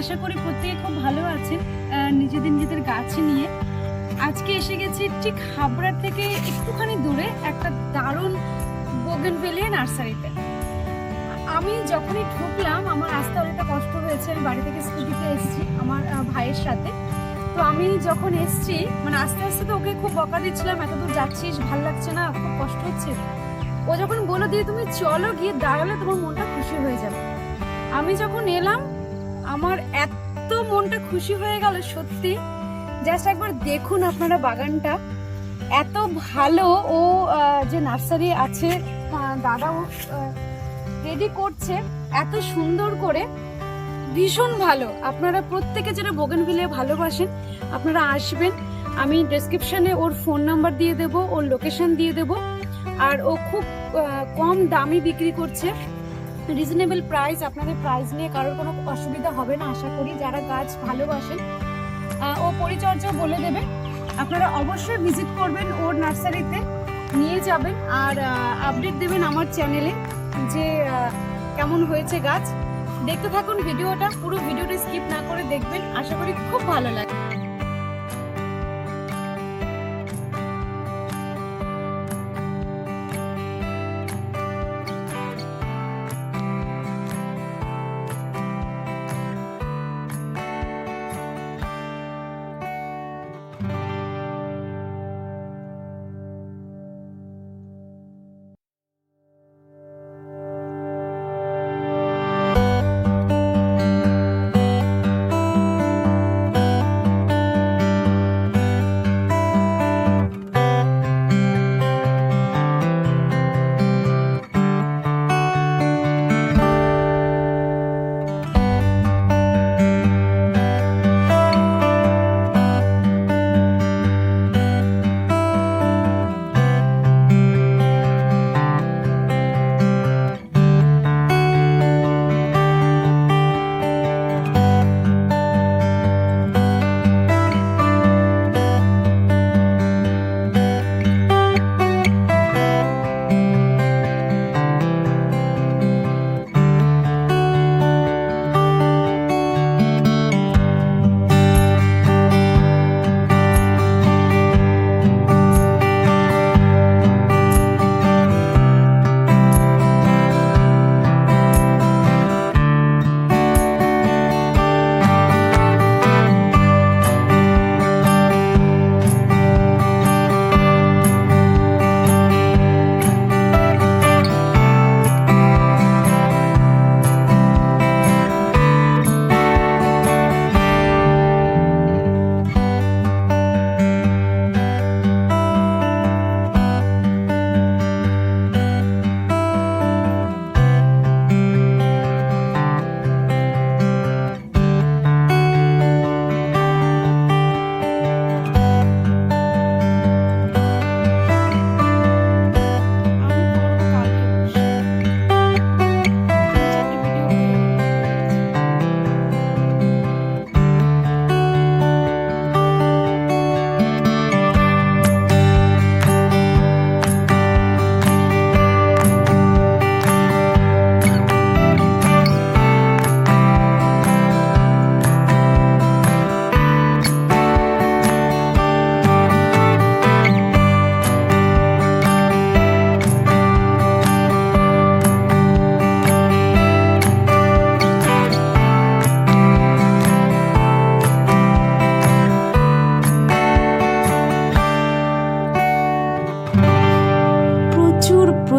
আশা করি প্রত্যেকে খুব ভালো আছেন নিজেদের নিজেদের গাছ নিয়ে। আজকে এসে গেছি ঠিক হাবড়ার থেকে একটুখানি দূরে একটা দারুণ বোগেনভেলিয়া নার্সারিতে। আমি যখনই ঢুকলাম, আমার আসতে অনেকটা কষ্ট হয়েছে, আমি বাড়ি থেকে স্কুটিতে এসেছি আমার ভাইয়ের সাথে। তো আমি যখন এসছি মানে আস্তে আস্তে তো ওকে খুব বকা দিচ্ছিলাম, এত দূর যাচ্ছিস, ভালো লাগছে না, খুব কষ্ট হচ্ছে। ও যখন বলল দিয়ে তুমি চলো, গিয়ে দাঁড়ালে তোমার মনটা খুশি হয়ে যাবে। আমি যখন এলাম আমার এত মনটা খুশি হয়ে গেল সত্যি। জাস্ট একবার দেখুন আপনারা বাগানটা। এত ভালো ও যে নার্সারি আছে দাদা ও রেডি করছে। এত সুন্দর করে। ভীষণ ভালো। আপনারা প্রত্যেকে যারা বোগেনভিলে ভালোবাসেন, আপনারা আসবেন। আমি ডেসক্রিপশনে ওর ফোন নাম্বার দিয়ে দেব, ওর লোকেশন দিয়ে দেব। আর ও খুব কম দামে বিক্রি করছে। রিজনেবল প্রাইস আপনাদের প্রাইস নিয়ে কারোর কোনো অসুবিধা হবে না, আশা করি যারা গাছ ভালোবাসেন। ও পরিচর্যা বলে দেবে। আপনারা অবশ্যই ভিজিট করবেন ওর নার্সারিতে, নিয়ে যাবেন আর আপডেট দেবেন আমার চ্যানেলে যে কেমন হয়েছে গাছ। দেখতে থাকুন ভিডিওটা, পুরো ভিডিওটা স্কিপ না করে দেখবেন। আশা করি খুব ভালো লাগে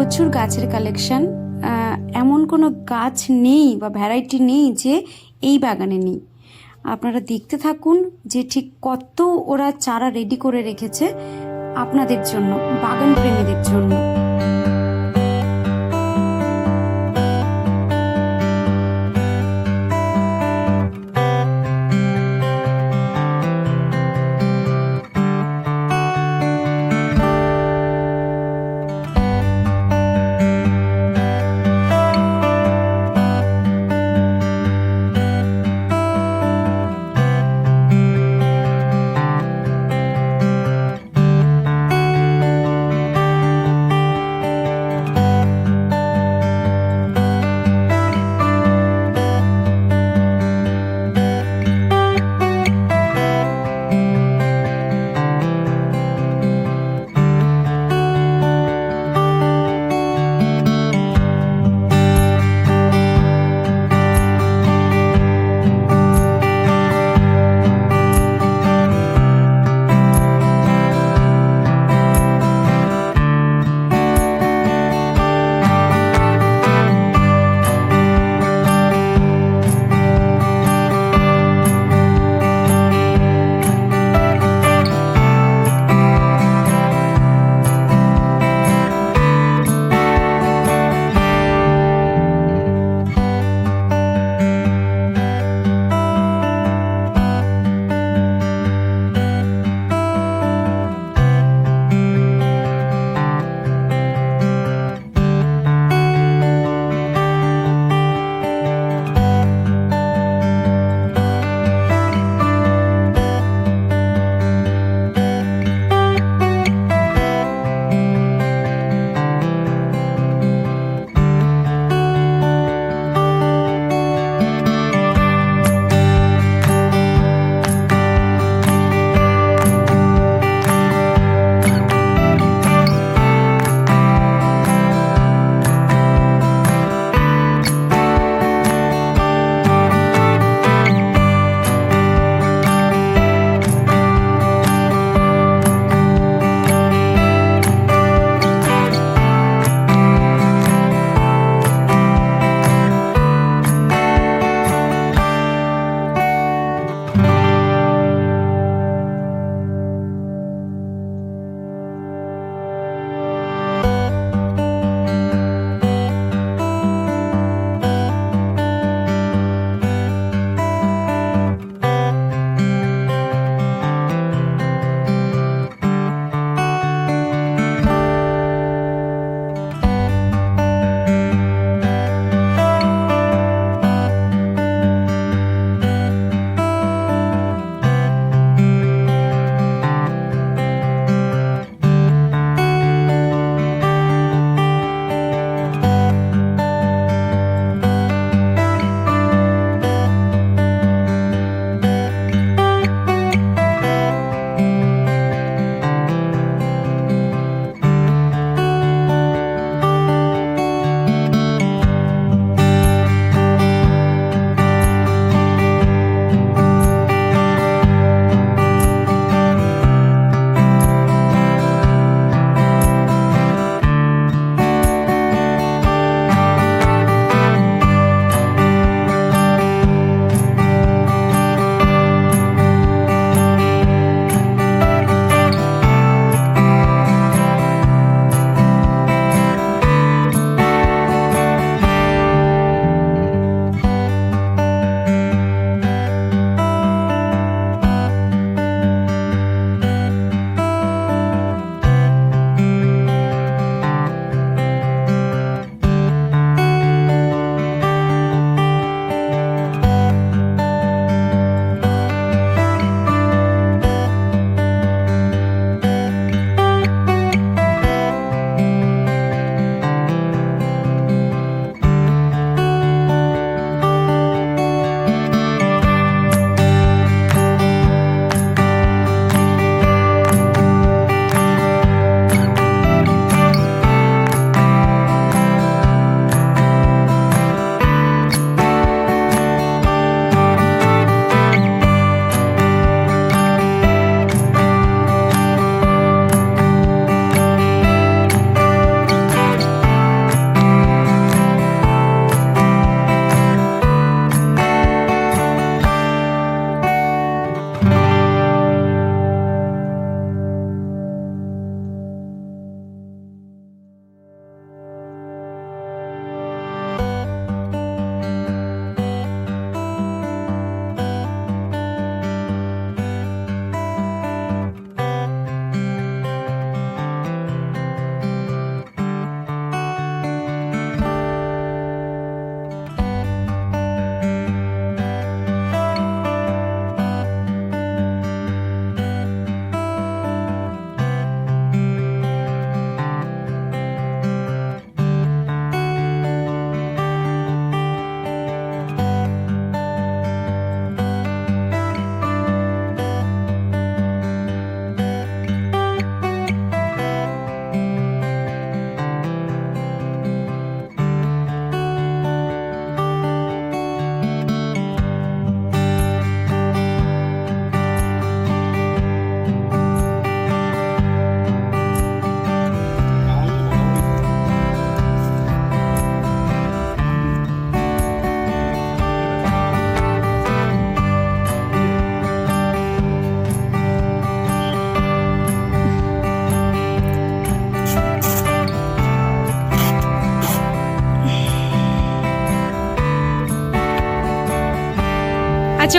প্রচুর গাছের কালেকশন এমন কোনো গাছ নেই বা ভ্যারাইটি নেই যে এই বাগানে নেই। আপনারা দেখতে থাকুন যে ঠিক কত ওরা চারা রেডি করে রেখেছে আপনাদের জন্য, বাগান প্রেমীদের জন্য।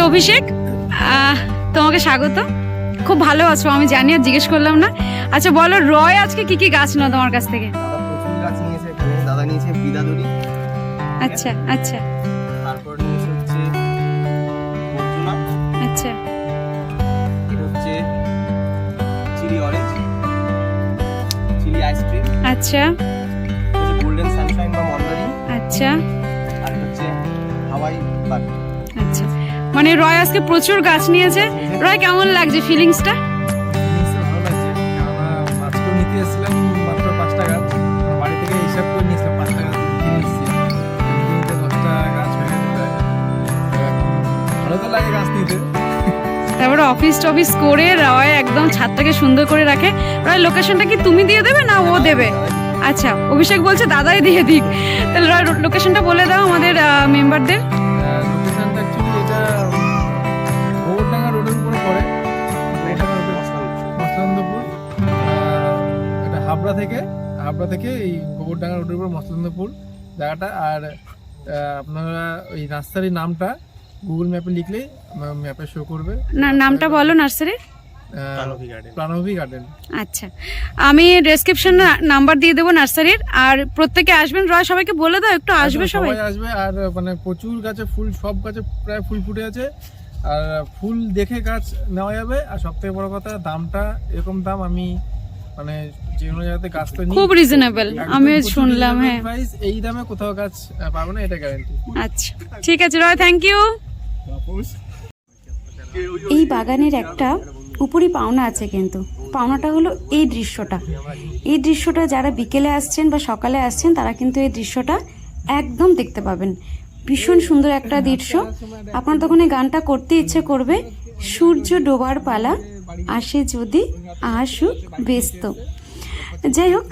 অভিষেক তোমাকে স্বাগত। খুব ভালো আছো আমি জানি আর জিজ্ঞেস করলাম না। আচ্ছা বলো রয় আজকে কি কি গাছ নাও তোমার কাছ থেকে? দাদা নিয়েছে বিদাদুরি। আচ্ছা আচ্ছা। তারপর নিয়েছে হচ্ছে অর্জুনা। আচ্ছা। এটা হচ্ছে chili orange chili ice cream আচ্ছা। গোল্ডেন সানশাইন বা মন্দারি আচ্ছা। আর হচ্ছে হাওয়াই আচ্ছা মানে রয় আজকে প্রচুর গাছ নিয়েছে। রয়, কেমন লাগছে ফিলিংসটা তারপরে অফিস টফিস করে রয় একদম ছাদটাকে সুন্দর করে রাখে। রয় লোকেশনটা কি তুমি দিয়ে দেবে না ও দেবে? আচ্ছা অভিষেক বলছে দাদাই দিয়ে দিক। তাহলে রয় লোকেশনটা বলে দাও আমাদের মেম্বারদের হাবড়া থেকে হাবড়া থেকে এই গোবরডাঙ্গা রোডের উপর মসলান্দপুর জায়গাটা। আর আপনারা ওই রাস্তার নামটা গুগল ম্যাপে লিখলেই ম্যাপে শো করবে। না নামটা বলো নার্সারির প্রাণবী গার্ডেন আচ্ছা। আমি ডেসক্রিপশন নাম্বার দিয়ে দেবো নার্সারির। আর প্রত্যেকে আসবেন রয় সবাইকে বলে দাও একটু আসবে সবাই আসবে। আর মানে প্রচুর গাছে ফুল সব গাছে প্রায় ফুল ফুটে আছে। আর ফুল দেখে গাছ নেওয়া যাবে। আর সব থেকে বড় কথা দামটা এরকম দাম আমি মানে যে কোনো জায়গাতে গাছ তো খুব রিজনেবল আমি শুনলাম হ্যাঁ। price, এই দামে কোথাও গাছ পাবে না এটা গ্যারান্টি আচ্ছা ঠিক আছে রয় থ্যাংক ইউ এই বাগানের একটা উপরই পাওনা আছে কিন্তু। পাওনাটা হলো এই দৃশ্যটা। এই দৃশ্যটা যারা বিকেলে আসছেন বা সকালে আসছেন তারা কিন্তু এই দৃশ্যটা একদম দেখতে পাবেন। ভীষণ সুন্দর একটা দৃশ্য। আপনার তখন এই গানটা করতে ইচ্ছে করবে। সূর্য ডোবার পালা আসে যদি আসুক ব্যস্ত। যাই হোক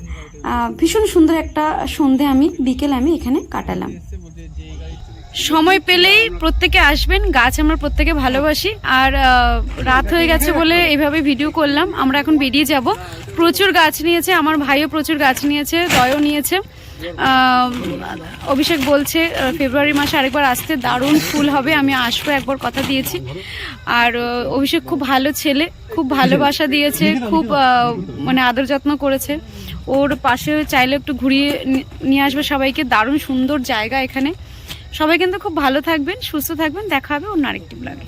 ভীষণ সুন্দর একটা সন্ধে আমি, বিকেল আমি এখানে কাটালাম। সময় পেলেই প্রত্যেকে আসবেন, গাছ আমরা প্রত্যেকে ভালোবাসি। আর রাত হয়ে গেছে বলে এইভাবে ভিডিও করলাম। আমরা এখন বেরিয়ে যাব। প্রচুর গাছ নিয়েছে, আমার ভাইও প্রচুর গাছ নিয়েছে, দয়ও নিয়েছে। অভিষেক বলছে ফেব্রুয়ারি মাসে আরেকবার আসতে দারুণ ফুল হবে, আমি আসব, একবার কথা দিয়েছি। আর অভিষেক খুব ভালো ছেলে, খুব ভালোবাসা দিয়েছে, খুব মানে আদর যত্ন করেছে। ওর পাশে চাইলে একটু ঘুরিয়ে নিয়ে আসবে সবাইকে, দারুণ সুন্দর জায়গা এখানে। সবাই কিন্তু খুব ভালো থাকবেন, সুস্থ থাকবেন, দেখা হবে অন্য আরেকটি ব্লগে